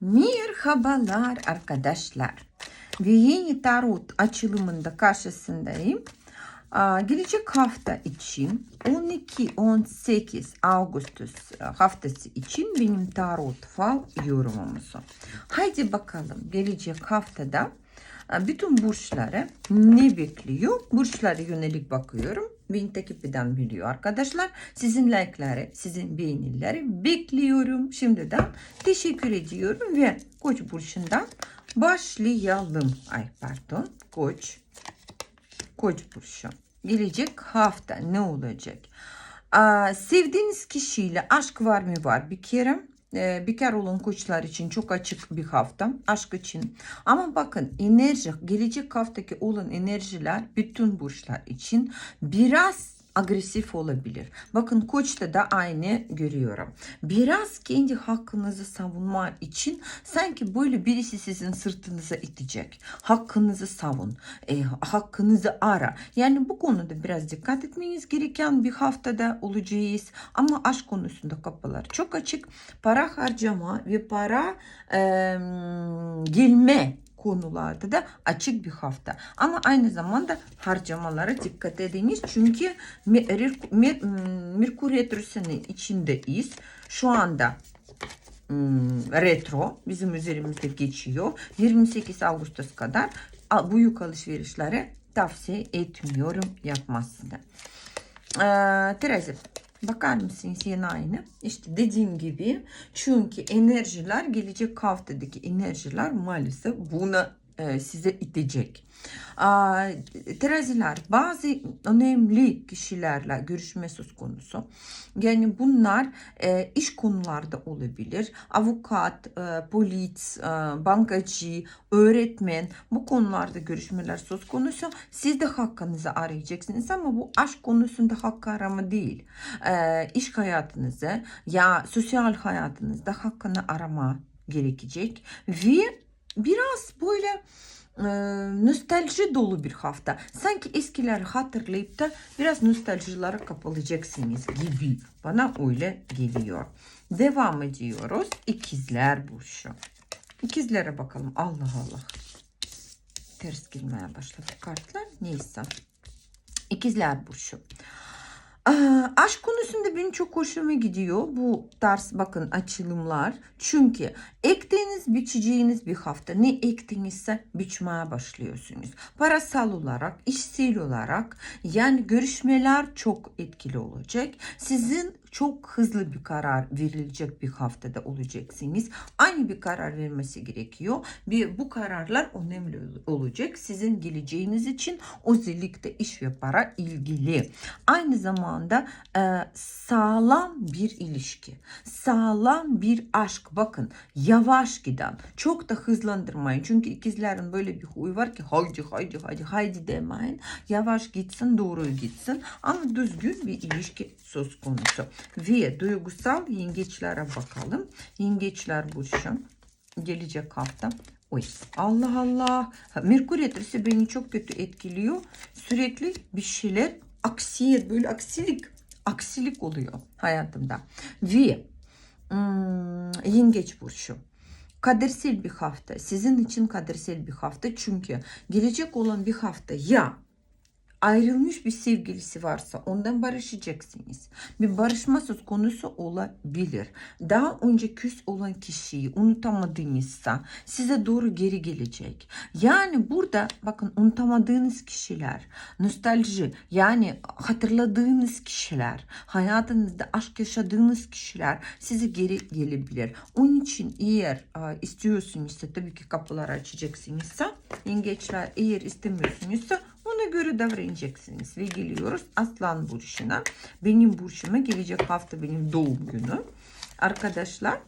Merhabalar arkadaşlar. Yeni tarot açılımında karşısındayım. Gelecek hafta için 12-18 Ağustos haftası için benim tarot fal yorumumuzu. Haydi bakalım gelecek haftada bütün burçları ne bekliyor? Burçlara yönelik bakıyorum. Beni takip biliyor arkadaşlar. Sizin like'ları, sizin beğenileri bekliyorum. Şimdiden teşekkür ediyorum ve Koç burçundan başlayalım. Ay pardon. Koç. Koç burcu. Gelecek hafta ne olacak? Aa, sevdiğiniz kişiyle aşk var mı var bir kere? Ee, bekar olan koçlar için çok açık bir hafta aşk için. Ama bakın enerji gelecek haftaki olan enerjiler bütün burçlar için biraz agresif olabilir. Bakın koçta da aynı görüyorum. Biraz kendi hakkınızı savunma için sanki böyle birisi sizin sırtınıza itecek. Hakkınızı savun. e, hakkınızı ara. Yani bu konuda biraz dikkat etmeniz gereken bir haftada olacağız. Ama aşk konusunda kapılar çok açık. Para harcama ve para e, gelme konularda da açık bir hafta. Ama aynı zamanda harcamalara dikkat ediniz. Çünkü Mer- Merkür Retrosu'nun içindeyiz. Şu anda hmm, retro bizim üzerimizde geçiyor. 28 Ağustos kadar büyük alışverişlere tavsiye etmiyorum yapmasını. Ee, Terazi bakar mısınız yine aynı? İşte dediğim gibi çünkü enerjiler gelecek haftadaki enerjiler maalesef buna size itecek. Teraziler bazı önemli kişilerle görüşme söz konusu. Yani bunlar e, iş konularda olabilir. Avukat, e, polis, e, bankacı, öğretmen bu konularda görüşmeler söz konusu. Siz de hakkınızı arayacaksınız ama bu aşk konusunda hakkı arama değil. E, iş hayatınızı ya sosyal hayatınızda hakkını arama gerekecek ve biraz böyle e, nostalji dolu bir hafta. Sanki eskileri hatırlayıp da biraz nostaljilere kapılacaksınız gibi. Bana öyle geliyor. Devam ediyoruz. İkizler burcu. İkizlere bakalım. Allah Allah. Ters girmeye başladı kartlar. Neyse. İkizler burcu. Aa, aşk konusunda benim çok hoşuma gidiyor bu tarz bakın açılımlar. Çünkü ektiğiniz biçeceğiniz bir hafta ne ektinizse biçmeye başlıyorsunuz. Parasal olarak, işsel olarak yani görüşmeler çok etkili olacak. Sizin çok hızlı bir karar verilecek bir haftada olacaksınız. Aynı bir karar vermesi gerekiyor. Bir, bu kararlar önemli olacak. Sizin geleceğiniz için özellikle iş ve para ilgili. Aynı zamanda e, sağlam bir ilişki, sağlam bir aşk. Bakın yavaş giden, çok da hızlandırmayın. Çünkü ikizlerin böyle bir huyu var ki haydi haydi haydi haydi demeyin. Yavaş gitsin, doğru gitsin ama düzgün bir ilişki söz konusu. Ve duygusal yengeçlere bakalım. Yengeçler burcu gelecek hafta. Oy Allah Allah. Merkür Retrosu beni çok kötü etkiliyor. Sürekli bir şeyler aksiyet böyle aksilik aksilik oluyor hayatımda. Ve hmm, yengeç burcu. Kadersel bir hafta. Sizin için kadersel bir hafta. Çünkü gelecek olan bir hafta ya ayrılmış bir sevgilisi varsa ondan barışacaksınız. Bir barışma söz konusu olabilir. Daha önce küs olan kişiyi unutamadığınızsa size doğru geri gelecek. Yani burada bakın unutamadığınız kişiler, nostalji yani hatırladığınız kişiler, hayatınızda aşk yaşadığınız kişiler size geri gelebilir. Onun için eğer e, istiyorsunuzsa tabii ki kapıları açacaksınızsa yengeçler eğer istemiyorsunuzsa ona göre davranacaksınız. Ve geliyoruz Aslan Burcu'na. Benim burcuma gelecek hafta benim doğum günü. Arkadaşlar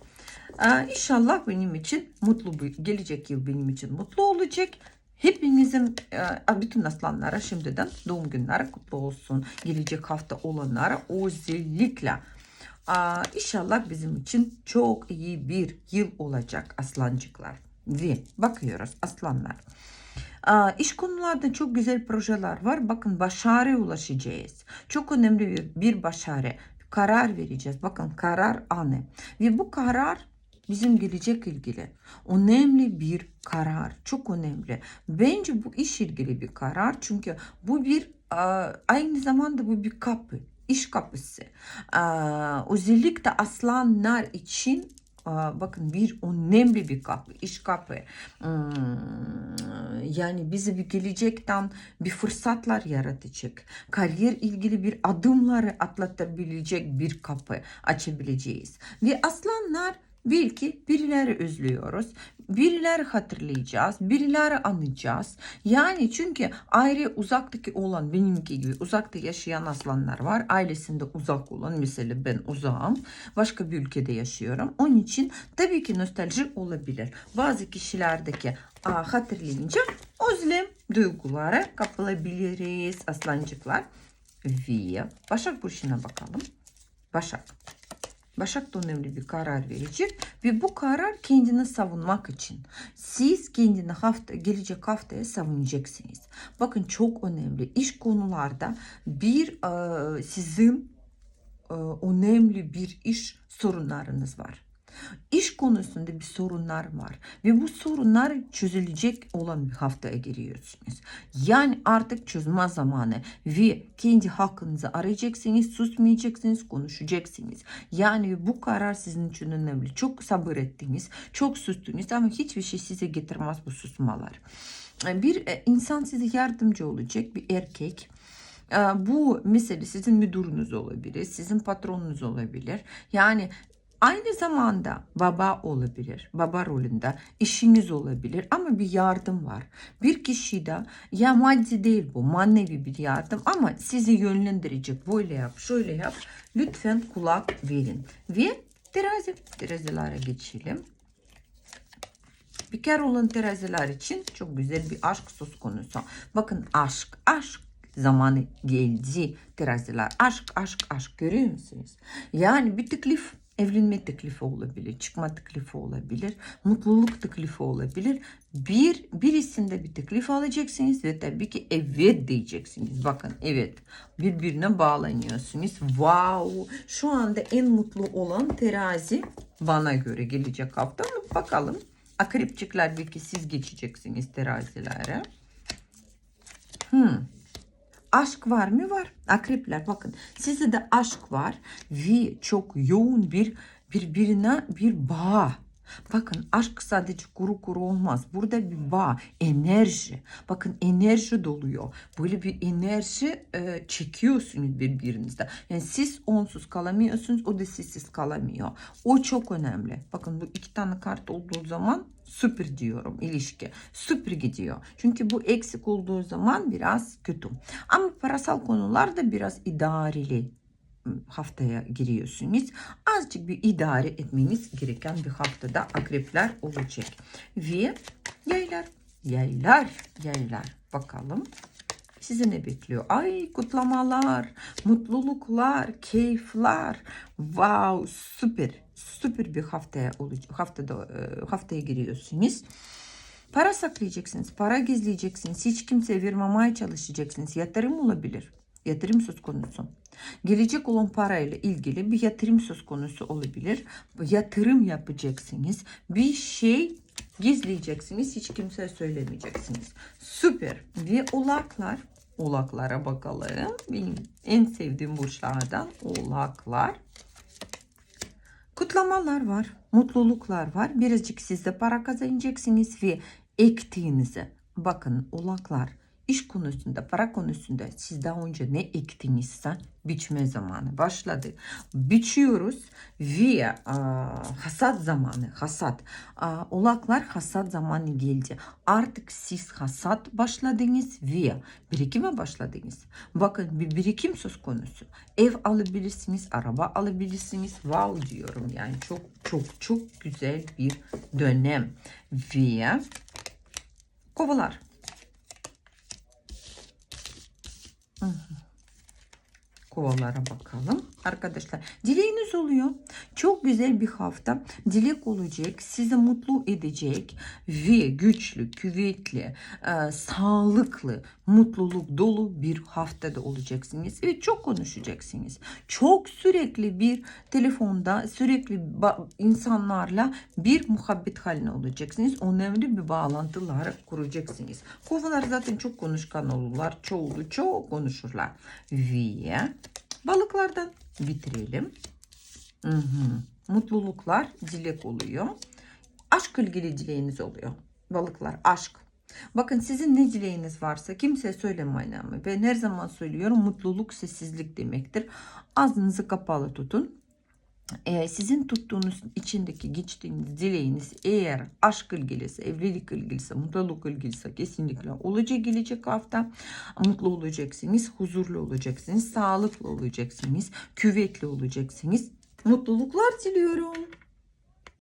e, inşallah benim için mutlu bir gelecek yıl benim için mutlu olacak. Hepinizin e, bütün aslanlara şimdiden doğum günleri kutlu olsun. Gelecek hafta olanlara özellikle Aa, inşallah bizim için çok iyi bir yıl olacak aslancıklar. Ve bakıyoruz aslanlar. İş konularda çok güzel projeler var. Bakın başarıya ulaşacağız. Çok önemli bir, bir başarı. Karar vereceğiz. Bakın karar anı. Ve bu karar bizim gelecek ilgili önemli bir karar. Çok önemli. Bence bu iş ilgili bir karar. Çünkü bu bir aynı zamanda bu bir kapı. iş kapısı. Özellikle aslanlar için bakın bir önemli bir kapı, iş kapı. Hmm, Yani bize bir gelecekten bir fırsatlar yaratacak. Kariyer ilgili bir adımları atlatabilecek bir kapı açabileceğiz. Ve aslanlar belki birileri özlüyoruz. Birileri hatırlayacağız. Birileri anacağız. Yani çünkü ayrı uzaktaki olan benimki gibi uzakta yaşayan aslanlar var. Ailesinde uzak olan mesela ben uzağım. Başka bir ülkede yaşıyorum. Onun için tabii ki nostaljik olabilir. Bazı kişilerdeki aa, hatırlayınca özlem duygulara kapılabiliriz aslancıklar. Ve Başak Burç'una bakalım. Başak. Başak da önemli bir karar verecek ve bu karar kendini savunmak için. Siz kendini hafta gelecek haftaya savunacaksınız. Bakın çok önemli. İş konularda bir e, sizin e, önemli bir iş sorunlarınız var. İş konusunda bir sorunlar var ve bu sorunlar çözülecek olan bir haftaya giriyorsunuz. Yani artık çözme zamanı ve kendi hakkınızı arayacaksınız, susmayacaksınız, konuşacaksınız. Yani bu karar sizin için önemli. Çok sabır ettiniz, çok sustunuz ama hiçbir şey size getirmez bu susmalar. Bir e, insan size yardımcı olacak, bir erkek. E, Bu mesele sizin müdürünüz olabilir, sizin patronunuz olabilir. Yani Aynı zamanda baba olabilir, baba rolünde işiniz olabilir ama bir yardım var. Bir kişi de ya maddi değil bu manevi bir yardım ama sizi yönlendirecek böyle yap şöyle yap lütfen kulak verin. Ve terazi, terazilere geçelim. Bekar olan teraziler için çok güzel bir aşk söz konusu. Bakın aşk, aşk zamanı geldi teraziler. Aşk, aşk, aşk görüyor musunuz? Yani bir teklif evlenme teklifi olabilir, çıkma teklifi olabilir, mutluluk teklifi olabilir. Bir birisinde bir teklif alacaksınız ve tabii ki evet diyeceksiniz. Bakın evet birbirine bağlanıyorsunuz. Wow şu anda en mutlu olan terazi bana göre gelecek hafta mı bakalım. Akrepçikler belki siz geçeceksiniz terazilere. Hmm. Aşk var mı? Var. Akrepler bakın sizde de aşk var ve çok yoğun bir birbirine bir bağ. Bakın aşk sadece kuru kuru olmaz. Burada bir bağ, enerji. Bakın enerji doluyor. Böyle bir enerji e, çekiyorsunuz birbirinizde. Yani siz onsuz kalamıyorsunuz, o da sizsiz kalamıyor. O çok önemli. Bakın bu iki tane kart olduğu zaman süper diyorum ilişki. Süper gidiyor. Çünkü bu eksik olduğu zaman biraz kötü. Ama parasal konularda biraz idareli haftaya giriyorsunuz. Azıcık bir idare etmeniz gereken bir haftada akrepler olacak. Ve yaylar, yaylar, yaylar. Bakalım sizi ne bekliyor? Ay kutlamalar, mutluluklar, keyifler. Wow süper, süper bir haftaya. Haftada haftaya giriyorsunuz. Para saklayacaksınız, para gizleyeceksiniz. Hiç kimseye vermemeye çalışacaksınız. Yatırım olabilir. Yatırım söz konusu. Gelecek olan parayla ilgili bir yatırım söz konusu olabilir. Yatırım yapacaksınız. Bir şey gizleyeceksiniz. Hiç kimseye söylemeyeceksiniz. Süper. Ve oğlaklar. Oğlaklara bakalım. Benim en sevdiğim burçlardan oğlaklar. Kutlamalar var. Mutluluklar var. Birazcık siz de para kazanacaksınız ve ektiğinizi. Bakın oğlaklar iş konusunda, para konusunda siz daha önce ne ektinizse biçme zamanı başladı. Biçiyoruz ve hasat zamanı, hasat. A, olaklar hasat zamanı geldi. Artık siz hasat başladınız ve birikime başladınız. Bakın bir birikim söz konusu. Ev alabilirsiniz, araba alabilirsiniz. Wow diyorum yani çok çok çok güzel bir dönem. Ve kovalar. Kovalara bakalım. Arkadaşlar dileğiniz oluyor. Çok güzel bir hafta. Dilek olacak, sizi mutlu edecek ve güçlü, kuvvetli, e, sağlıklı, mutluluk dolu bir haftada olacaksınız. Ve çok konuşacaksınız. Çok sürekli bir telefonda, sürekli insanlarla bir muhabbet haline olacaksınız. Önemli bir bağlantılar kuracaksınız. Kovalar zaten çok konuşkan olurlar. Çoğulu çok konuşurlar. Ve balıklardan bitirelim. Hı hı. Mutluluklar dilek oluyor. Aşk ilgili dileğiniz oluyor. Balıklar aşk. Bakın sizin ne dileğiniz varsa kimseye söylemeyin ama. Ben her zaman söylüyorum mutluluk sessizlik demektir. Ağzınızı kapalı tutun. Ee, sizin tuttuğunuz içindeki geçtiğiniz dileğiniz eğer aşk ilgilisi, evlilik ilgilisi, mutluluk ilgilisi kesinlikle olacak gelecek hafta. Mutlu olacaksınız, huzurlu olacaksınız, sağlıklı olacaksınız, küvetli olacaksınız. Mutluluklar diliyorum.